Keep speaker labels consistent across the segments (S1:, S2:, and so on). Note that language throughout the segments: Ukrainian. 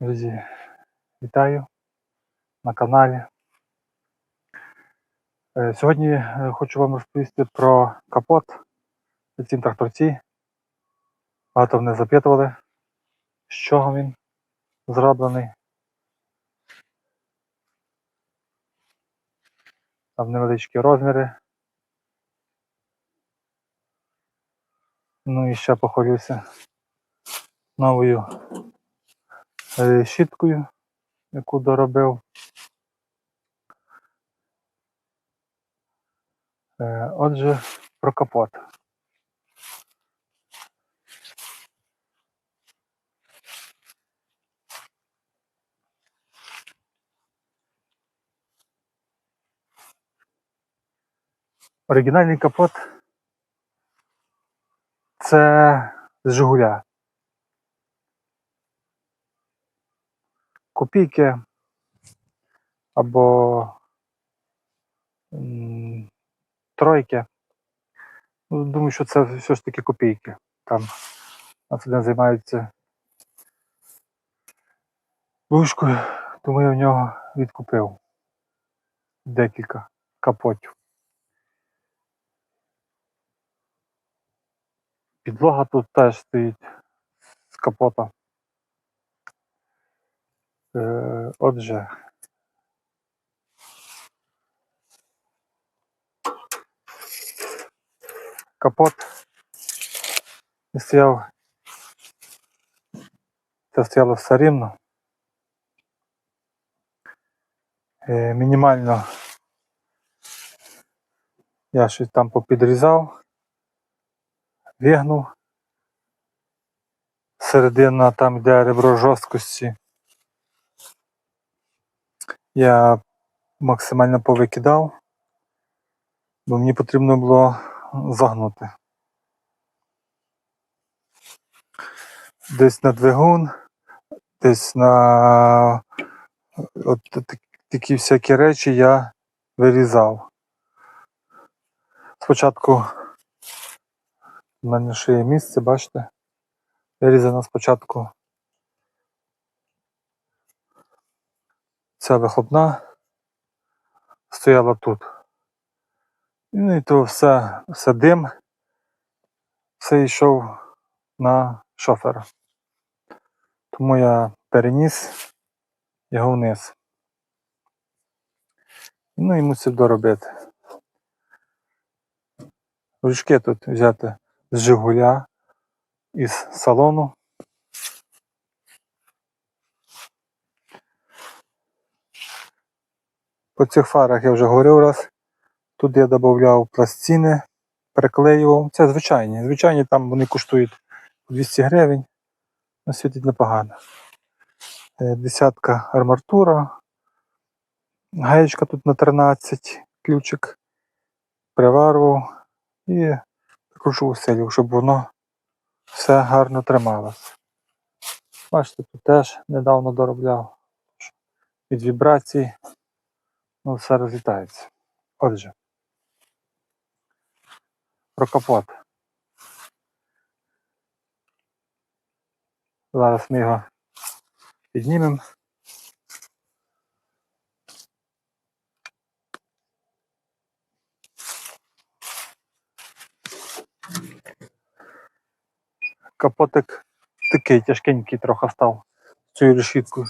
S1: Друзі, вітаю на каналі. Е, Сьогодні е, хочу вам розповісти про капот на цім тракторці. Багато мене запитували, з чого він зроблений. Там невеличкі розміри. Ну і ще похвалюся новою щіткою, яку доробив. Е, Отже, про капот. Оригінальний капот це з Жигуля. Копійки або тройки. Ну, думаю, що це все ж таки копійки. Там один займається вишкою, тому я в нього відкупив декілька капотів. Підлога тут теж стоїть з капота. Е, отже. Капот стояв. Це стояло все рівно. Е, мінімально я щось там попідрізав, вигнув. Середина там де ребро жорсткості. Я максимально повикидав, бо мені потрібно було загнути. Десь на двигун, десь на от такі всякі речі я вирізав. Спочатку в мене ще є місце, бачите? Вирізано спочатку ця вихлопна стояла тут. Ну і то все, все дим, все йшов на шофера. Тому я переніс його вниз. Ну і мусив доробити. Ручки тут взяти з Жигуля із салону. По цих фарах я вже говорив раз. Тут я додавав пластини, переклеював. Це звичайні. Звичайні там вони коштують 200 гривень. Ну, світить непогано. Е, Десятка арматура. Гаєчка тут на 13, ключик. Приварував і кручу усилів, щоб воно все гарно трималося. Бачите, тут теж недавно доробляв. Від вібрацій ну, все розлітається. Отже, про капот. Зараз ми його піднімемо. Капотик такий тяжкенький трохи став цією решіткою.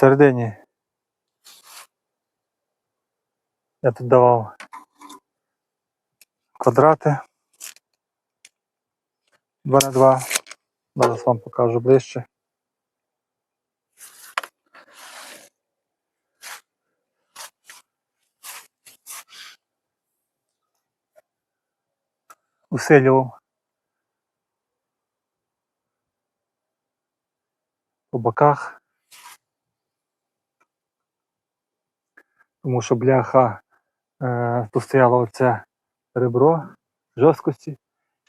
S1: Всередині я тут давав квадрати 2 на 2. Зараз вам покажу ближче. Усилював по боках. Тому що бляха Е, Тут стояло оце ребро жорсткості.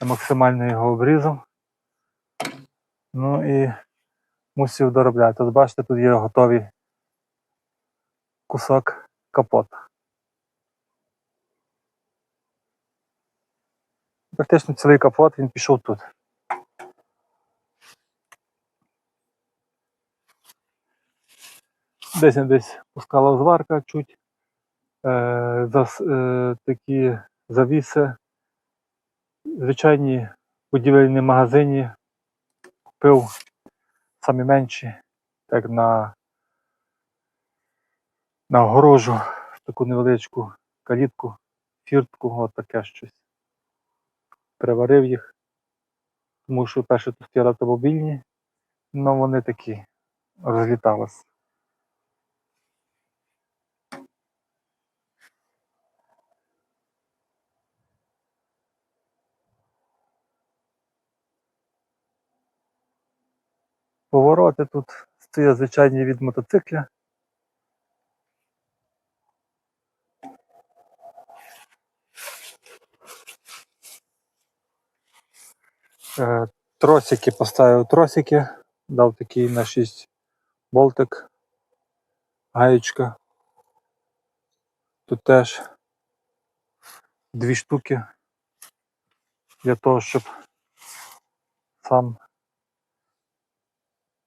S1: Я максимально його обрізав. Ну і мусив доробляти. Тут бачите, тут є готовий кусок капота. Практично цілий капот він пішов тут. Десь десь пускала зварка чуть. Е, зас, е, такі завіси. Звичайні будівельні магазині купив самі менші, так на, на огорожу, таку невеличку калітку, фіртку, от таке щось. Переварив їх, тому що перше тут автомобільні, але вони такі розліталися. Повороти тут стоять звичайні від мотоцикля. Е, Тросики поставив тросики, дав такий на 6 болтик, гаєчка. Тут теж дві штуки для того, щоб сам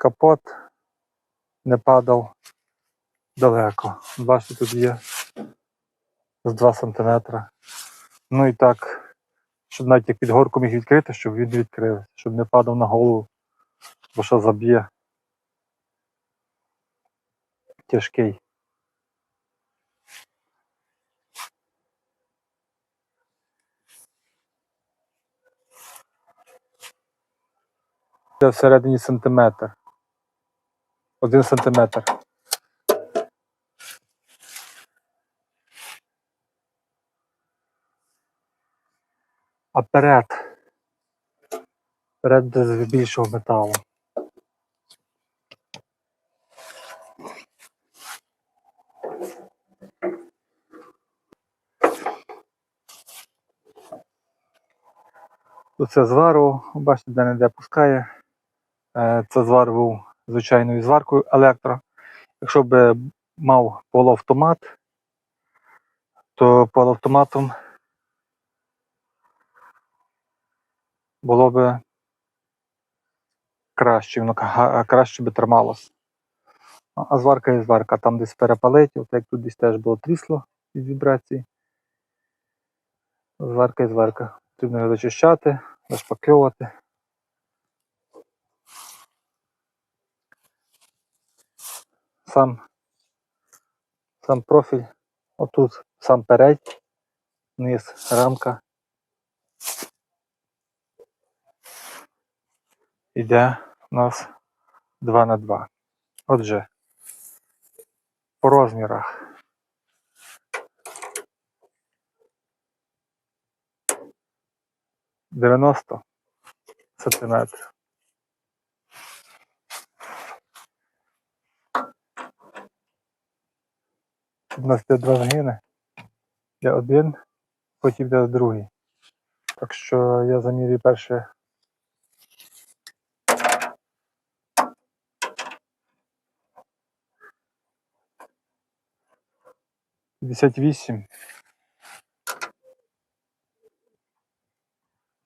S1: капот не падав далеко. Бачите, тут є з 2 см. Ну і так, щоб навіть як під горку міг відкрити, щоб він відкрився, щоб не падав на голову, бо що заб'є. Тяжкий. Це всередині сантиметр. Один сантиметр. А перед. Перед без більшого металу. Тут це звару, бачите, де не де пускає. Е, Це звар був звичайною зваркою електро. Якщо б мав полуавтомат, то полуавтоматом було б краще, воно краще би трималося. А зварка є зварка, там десь перепалить, от як тут десь теж було трісло від вібрації. Зварка є зварка. Потрібно його зачищати, зашпакльовувати. Сам, сам профіль, отут сам передь, низ, рамка. Іде у нас 2 на 2. Отже, по розмірах. Дев'яносто сантиметрів. У нас є два згини. Є один, потім йде другий. Так що я замірюю перше. П'ятдесят вісім.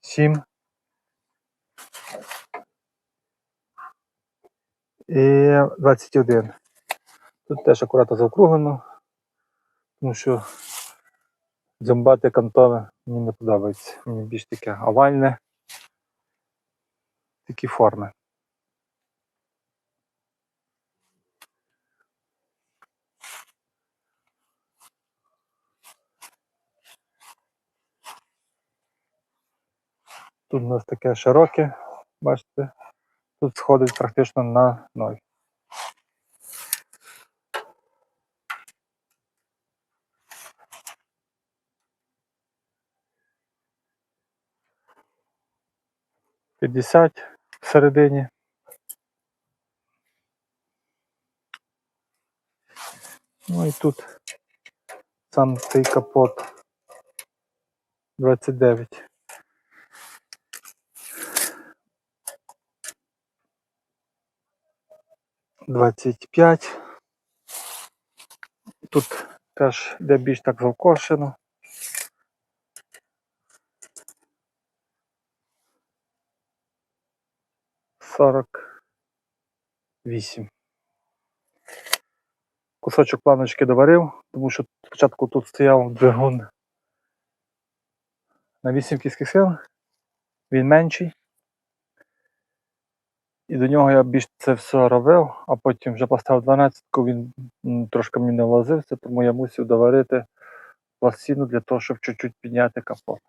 S1: Сім. І 21. Тут теж акуратно заокруглено, тому що дзюмбати кантове мені не подобається. Мені більш таке овальне. Такі форми. Тут у нас таке широке, бачите, тут сходить практично на ноль. П'ятдесят всередині. Ну і тут стан цей капот 29. Двадцять п'ять. Тут теж де більш так завкошено. Сорок вісім. Кусочок планочки доварив, тому що спочатку тут стояв двигун на 8 кінських сил, він менший. І до нього я більш це все робив, а потім вже поставив 12, він трошки мені не влазився, тому я мусив доварити пластину для того, щоб чуть-чуть підняти капот.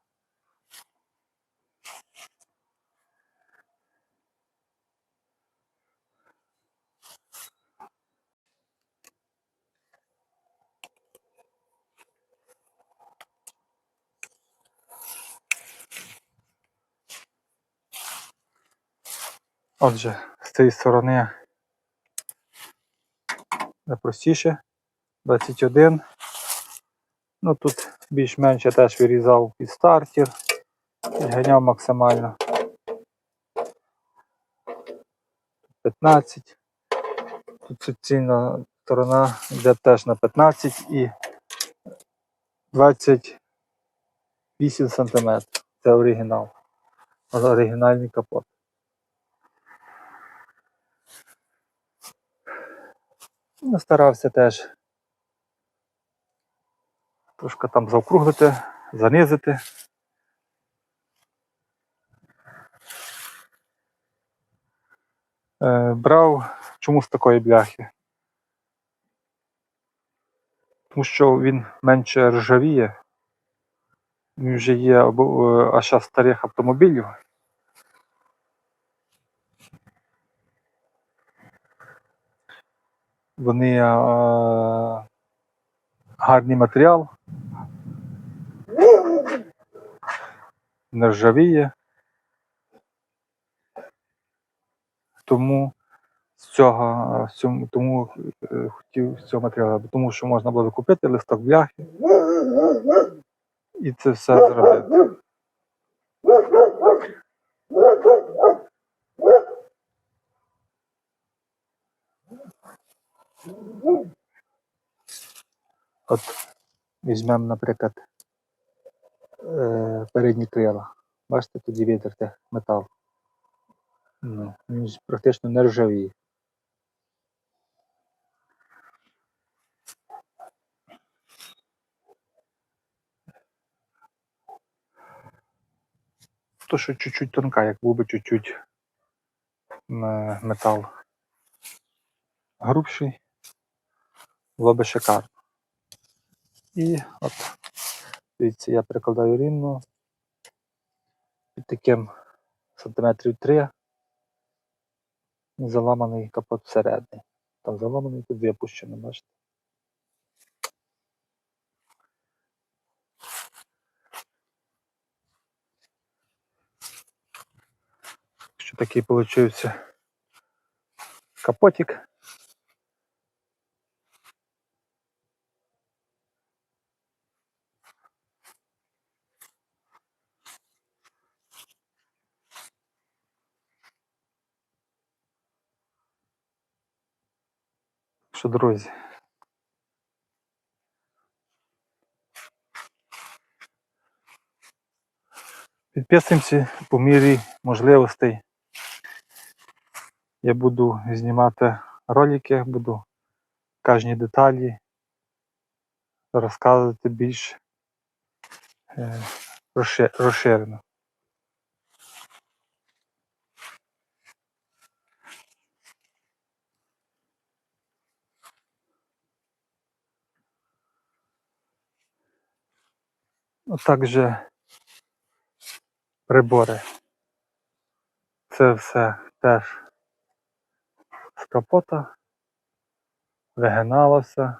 S1: Отже, з цієї сторони найпростіше 21. Ну тут більш-менш я теж вирізав під стартер ганяв максимально. 15. Тут суцільна сторона йде теж на 15 і 28 см. Це оригінал. Оригінальний капот. Ну, старався теж трошки там заокруглити, занизити. Е, брав чому з такої бляхи? Тому що він менше ржавіє. Він вже є е, аж старих автомобілів. Вони е, гарний матеріал. Не ржавіє. Тому з цього, тому е, хотів з цього матеріалу, тому що можна було купити листок бляхи і це все зробити. От візьмемо, наприклад, е, передні крила. Бачите, тоді витерте метал. Ну, він практично не ржавіє. То, що чуть-чуть тонка, як був би чуть-чуть м, метал грубший, було би шикарно. І от, дивіться, я прикладаю рівно під таким сантиметрів 3 заламаний капот всередині. Там заламаний, тут випущено, бачите. Що такий получився капотик. Друзі, підписуємося по мірі можливостей. Я буду знімати ролики, буду кожні деталі розказувати більш е, розширено. Ну, також прибори. Це все теж з капота вигиналося.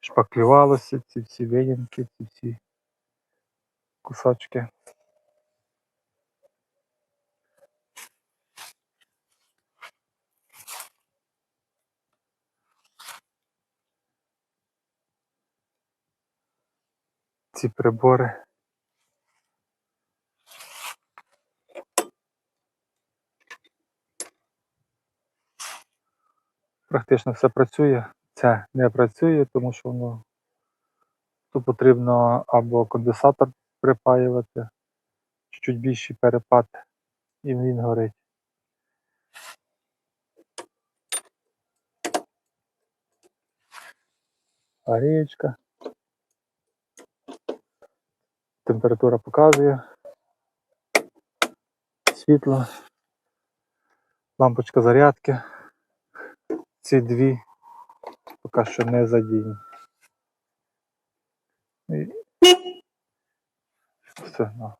S1: Шпаклювалося ці всі виїмки, ці всі кусочки. Ці прибори. Практично все працює. Це не працює, тому що воно тут потрібно або конденсатор припаювати, чуть більший перепад, і він горить. Арієчка. Температура показує. Світло. Лампочка зарядки. Ці дві поки що не задіяні. І... Сигнал.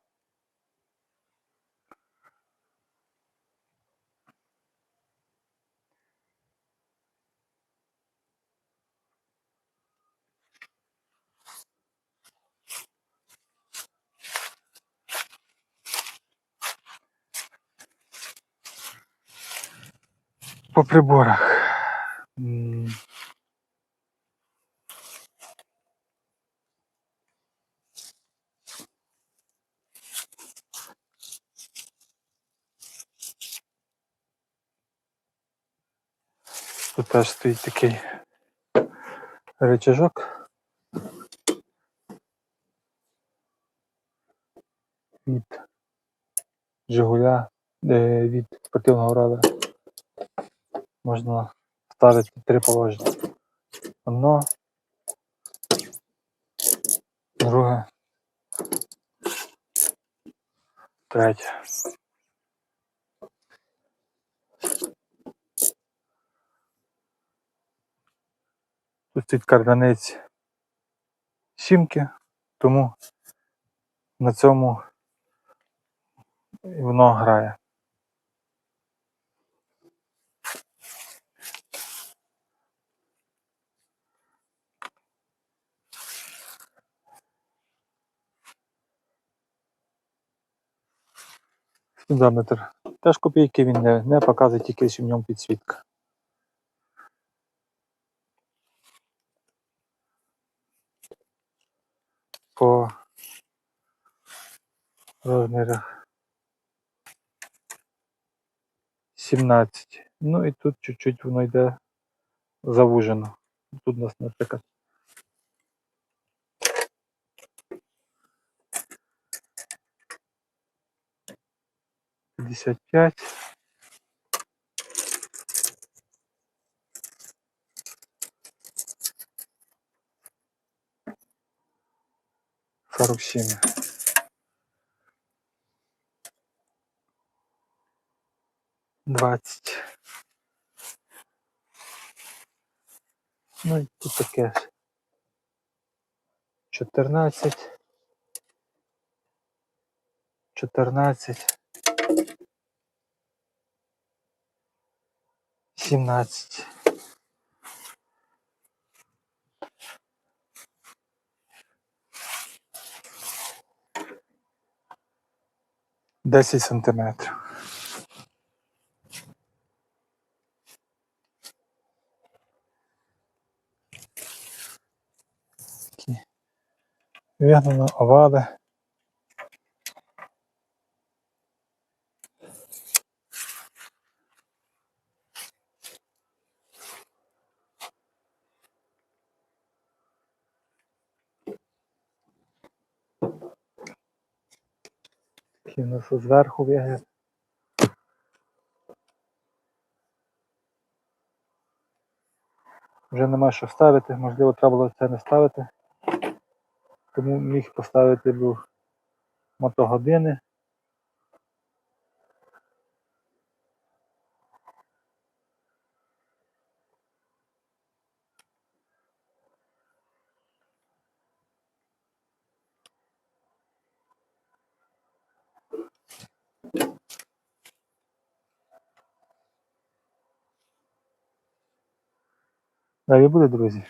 S1: По приборах. Тут теж стоїть такий рычажок від Жигуля, е, від спортивного рада. Можна ставити три положення. Одно, друге, третє. Тут стоїть карданець сімки, тому на цьому воно грає. Спідометр. Теж копійки він не, не показує тільки що в ньому підсвітка. По розмірах 17. Ну і тут чуть-чуть воно йде завужено. Тут у нас, наприклад, 55. Сорок семь. Двадцять. Ну і тут таке. Чотирнадцять. Чотирнадцять. Сімнадцять. Десять сантиметрів. Вигнано овали. Нас зверху вигляд. Вже нема що ставити, можливо, треба було це не ставити. Тому міг поставити був мотогодини. Далі буде, друзі.